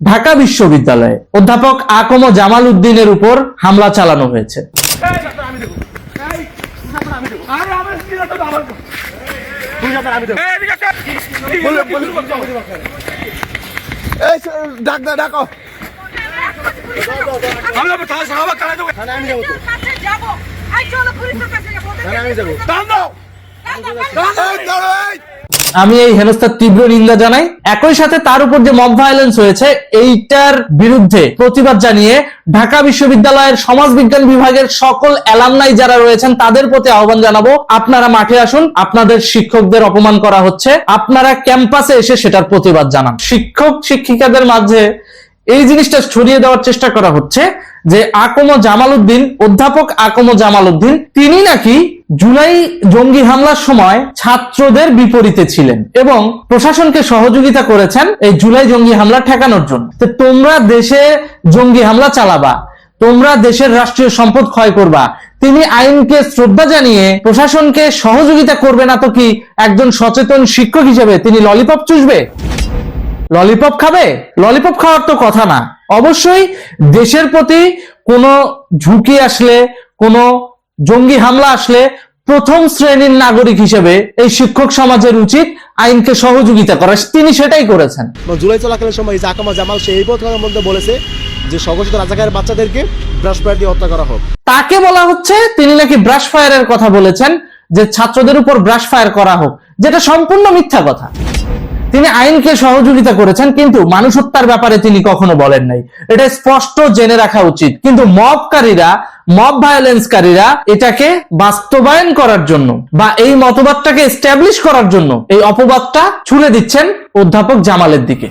ঢাকা বিশ্ববিদ্যালয়ে অধ্যাপক আকম জামাল উদ্দিনের উপর হামলা চালানো হয়েছে। আমি আমি এই হেনস্থার তীব্র নিন্দা জানাই। একই সাথে তার উপর যে মব ভায়োলেন্স হয়েছে, এইটার বিরুদ্ধে প্রতিবাদ জানিয়ে ঢাকা বিশ্ববিদ্যালয়ের সমাজবিজ্ঞান বিভাগের সকল অ্যালামনাই যারা রয়েছেন, তাদের প্রতি আহ্বান জানাব, আপনারা মাঠে আসুন, আপনাদের শিক্ষকদের অপমান করা হচ্ছে, আপনারা ক্যাম্পাসে এসে সেটার প্রতিবাদ জানান। শিক্ষক, শিক্ষিকাদের মাঝে এই জিনিসটা ছড়িয়ে দেওয়ার চেষ্টা করা হচ্ছে যে আকম জামাল উদ্দিন অধ্যাপক আকম জামাল উদ্দিন তিনি নাকি জুলাই জঙ্গি হামলার সময় ছাত্রদের বিপরীতে ছিলেন এবং প্রশাসনকে সহযোগিতা করেছেন এই জুলাই জঙ্গি হামলা ঠেকানোর জন্য। তো তোমরা দেশে জঙ্গি হামলা চালাবা, তোমরা দেশের রাষ্ট্রীয় সম্পদ ক্ষয় করবা। তিনি আইনকে শ্রদ্ধা জানিয়ে প্রশাসনকে সহযোগিতা করবে না তো কি একজন সচেতন শিক্ষক হিসেবে তিনি ললিপপ চুষবে? ললিপপ খাবে? ললিপপ খাওয়ার তো কথা না। অবশ্যই দেশের প্রতি কোনো ঝুঁকি আসলে, কোনো জঙ্গি হামলা আসলে প্রথম শ্রেণির নাগরিক হিসেবে এই শিক্ষক সমাজের উচিত আইনকে সহযোগিতা করা। তিনি সেটাই করেছেন। জুলাই চলাকালীন সময় জাকামা জামাল সেই কথার মধ্যে বলেছে যে সংগঠিত রাজাকারের বাচ্চাদেরকে ব্রাশ ফায়ার দিয়ে হত্যা করা হোক। তাকে বলা হচ্ছে তিনি নাকি ব্রাশ ফায়ারের কথা বলেছেন যে ছাত্রদের উপর ব্রাশ ফায়ার করা হোক যেটা সম্পূর্ণ মিথ্যা কথা। তিনি আইনকে সহযোগিতা করেছেন, কিন্তু মানুষ হত্যার ব্যাপারে তিনি কখনো বলেন নাই। এটা স্পষ্ট জেনে রাখা উচিত। কিন্তু মবকারীরা, মব ভায়োলেন্সকারীরা এটাকে বাস্তবায়ন করার জন্য বা এই মতবাদটাকে এস্টাবলিশ করার জন্য এই অপবাদটা ছুড়ে দিচ্ছেন অধ্যাপক জামালের দিকে।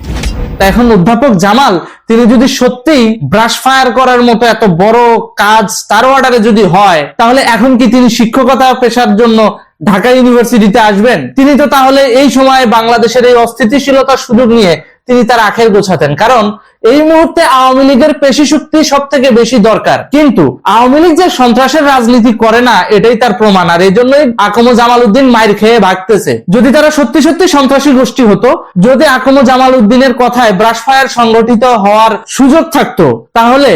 এখন অধ্যাপক জামাল, তিনি যদি সত্যিই ব্রাশ ফায়ার করার মতো এত বড় কাজ তার অর্ডারে যদি হয়, তাহলে এখন কি তিনি শিক্ষকতা পেশার জন্য ঢাকা ইউনিভার্সিটিতে আসবেন, তিনি তো তাহলে এই সময় বাংলাদেশের এই অস্থিতিশীলতার সুযোগ নিয়ে তিনি তার আখের গোছাতেন। কারণ এই মুহূর্তে আওয়ামী লীগের পেশি শক্তি সব থেকে বেশি দরকার। কিন্তু আওয়ামী লীগ যে সন্ত্রাসের রাজনীতি করে না, এটাই তার প্রমাণ। আর এই জন্যই আকম জামাল উদ্দিন মায়ের খেয়ে ভাগতেছে। যদি তারা সত্যি সত্যি সন্ত্রাসী গোষ্ঠী হতো, যদি আকম জামাল উদ্দিনের কথায় ব্রাশ ফায়ার সংগঠিত হওয়ার সুযোগ থাকতো, তাহলে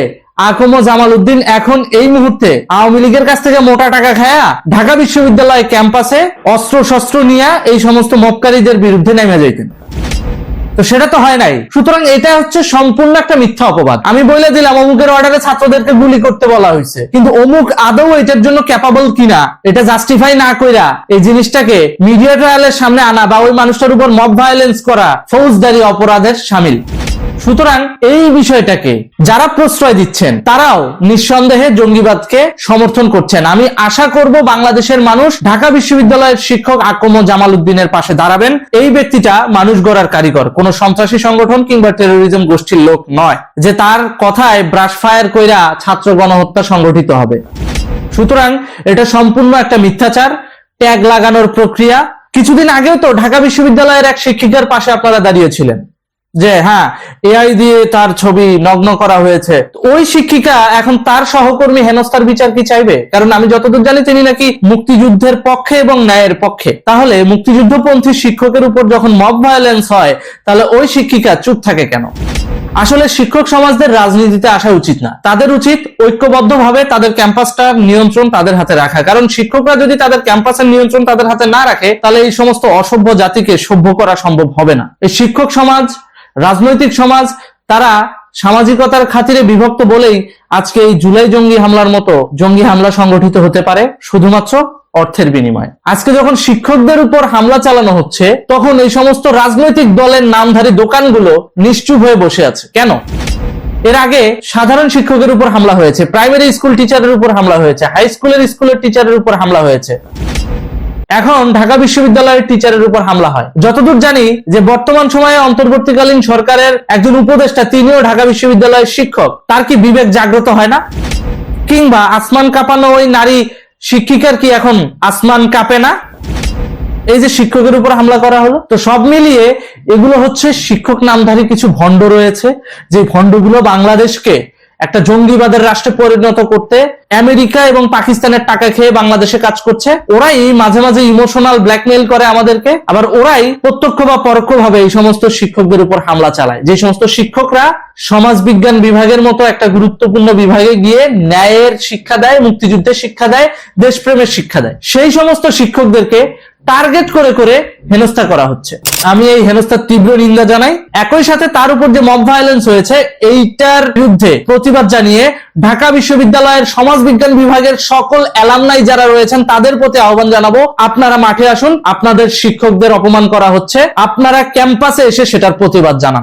আকম জামাল উদ্দিন এখন এই মুহূর্তে আওয়ামী লীগের কাছ থেকে মোটা টাকা খায়া ঢাকা বিশ্ববিদ্যালয় ক্যাম্পাসে অস্ত্র শস্ত্র নিয়ে এই সমস্ত মক্কারীদের বিরুদ্ধে নেমে যাইতেন। তো সেটা তো হয় নাই। সুতরাং এটা হচ্ছে সম্পূর্ণ একটা মিথ্যা অপবাদ। আমি বলে দিলাম, অমুকের অর্ডারে ছাত্রদেরকে গুলি করতে বলা হয়েছে। কিন্তু অমুক আদৌ এটার জন্য ক্যাপাবল কিনা, এটা জাস্টিফাই না কইরা এই জিনিসটাকে মিডিয়া ট্রায়ালের সামনে আনা বা ওই মানুষটার উপর মব ভায়োলেন্স করা ফৌজদারি অপরাধের সামিল। সুতরাং এই বিষয়টাকে যারা প্রশ্রয় দিচ্ছেন, তারাও নিঃসন্দেহে জঙ্গিবাদকে সমর্থন করছেন। আমি আশা করব বাংলাদেশের মানুষ ঢাকা বিশ্ববিদ্যালয়ের শিক্ষক আকম জামাল উদ্দিনের পাশে দাঁড়াবেন। এই ব্যক্তিটা মানুষ গড়ার কারিগর। কোন সন্ত্রাসী সংগঠন কিংবা টেরোরিজম গোষ্ঠীর লোক নয় যে তার কথায় ব্রাশ ফায়ার কইরা ছাত্র গণহত্যা সংগঠিত হবে। সুতরাং এটা সম্পূর্ণ একটা মিথ্যাচার, ট্যাগ লাগানোর প্রক্রিয়া। কিছুদিন আগেও তো ঢাকা বিশ্ববিদ্যালয়ের এক শিক্ষিকার পাশে আপনারা দাঁড়িয়েছিলেন। যে হ্যাঁ এআই দিয়ে তার ছবি নগ্ন করা হয়েছে। ওই শিক্ষিকা এখন তার সহকর্মী হেনস্থার বিচার কি চাইবে? কারণ আমি যতদূর জানি তিনি নাকি মুক্তিযুদ্ধের পক্ষে এবং ন্যায়ের পক্ষে। তাহলে মুক্তিযুদ্ধপন্থী শিক্ষকের উপর যখন মব ভায়োলেন্স হয়, তাহলে ওই শিক্ষিকা চুপ থাকে কেন? আসলে শিক্ষক সমাজদের রাজনীতিতে আসা উচিত না। তাদের উচিত ঐক্যবদ্ধভাবে তাদের ক্যাম্পাসটার নিয়ন্ত্রণ তাদের হাতে রাখা। কারণ শিক্ষকরা যদি তাদের ক্যাম্পাসের নিয়ন্ত্রণ তাদের হাতে না রাখে, তাহলে এই সমস্ত অসভ্য জাতিকে সভ্য করা সম্ভব হবে না। এই শিক্ষক সমাজ রাজনৈতিক সমাজ, তারা সামাজিকতার খাতিরে বিভক্ত বলেই আজকে এই জুলাই জঙ্গি হামলার মতো জঙ্গি হামলা সংগঠিত হতে পারে, শুধুমাত্র অর্থের বিনিময়ে। আজকে যখন শিক্ষকদের উপর হামলা চালানো হচ্ছে, তখন এই সমস্ত রাজনৈতিক দলের নামধারী দোকানগুলো নিশ্চুপ হয়ে বসে আছে। কেন? এর আগে সাধারণ শিক্ষকের উপর হামলা হয়েছে, প্রাইমারি স্কুল টিচারের উপর হামলা হয়েছে, হাই স্কুলের স্কুলের টিচারের উপর হামলা হয়েছে। এখন ঢাকা বিশ্ববিদ্যালয়ের টিচারের উপর হামলা হয়। যতদূর জানি যে বর্তমান সময়ে অন্তর্বর্তীকালীন সরকারের একজন উপদেষ্টা, তিনিও ঢাকা বিশ্ববিদ্যালয়ের শিক্ষক। তার কি বিবেক জাগ্রত হয় না? কিংবা আসমান কাঁপানো ওই নারী শিক্ষিকার কি এখন আসমান কাঁপে না? এই যে শিক্ষকের উপর হামলা করা হলো, তো সব মিলিয়ে এগুলো হচ্ছে শিক্ষক নামধারী কিছু ভণ্ড রয়েছে, যে ভণ্ডগুলো বাংলাদেশকে একটা জঙ্গিবাদের রাষ্ট্রে পরিণত করতে আমেরিকা এবং পাকিস্তানের টাকা খেয়ে বাংলাদেশে কাজ করছে। ওরাই মাঝে মাঝে ইমোশনাল ব্ল্যাকমেইল করে আমাদেরকে। আবার ওরাই প্রত্যক্ষ বা পরোক্ষভাবে এই সমস্ত শিক্ষকদের উপর হামলা চালায়। যে সমস্ত শিক্ষকরা সমাজ বিজ্ঞান বিভাগের মতো একটা গুরুত্বপূর্ণ বিভাগে গিয়ে ন্যায়ের শিক্ষা দেয়, মুক্তিযুদ্ধের শিক্ষা দেয়, দেশপ্রেমের শিক্ষা দেয়। সেই সমস্ত শিক্ষকদেরকে টার্গেট করে করে হেনস্থা করা হচ্ছে। আমি এই হেনস্থার তীব্র নিন্দা জানাই। একই সাথে তার উপর যে মব ভায়োলেন্স হয়েছে, এইটার বিরুদ্ধে প্রতিবাদ জানিয়ে ঢাকা বিশ্ববিদ্যালয়ের সমাজ বিজ্ঞান বিভাগের সকল অ্যালামনাই যারা রয়েছেন, তাদের প্রতি আহ্বান জানাব। আপনারা মাঠে আসুন, আপনাদের শিক্ষকদের অপমান করা হচ্ছে। আপনারা ক্যাম্পাসে এসে সেটার প্রতিবাদ জানান।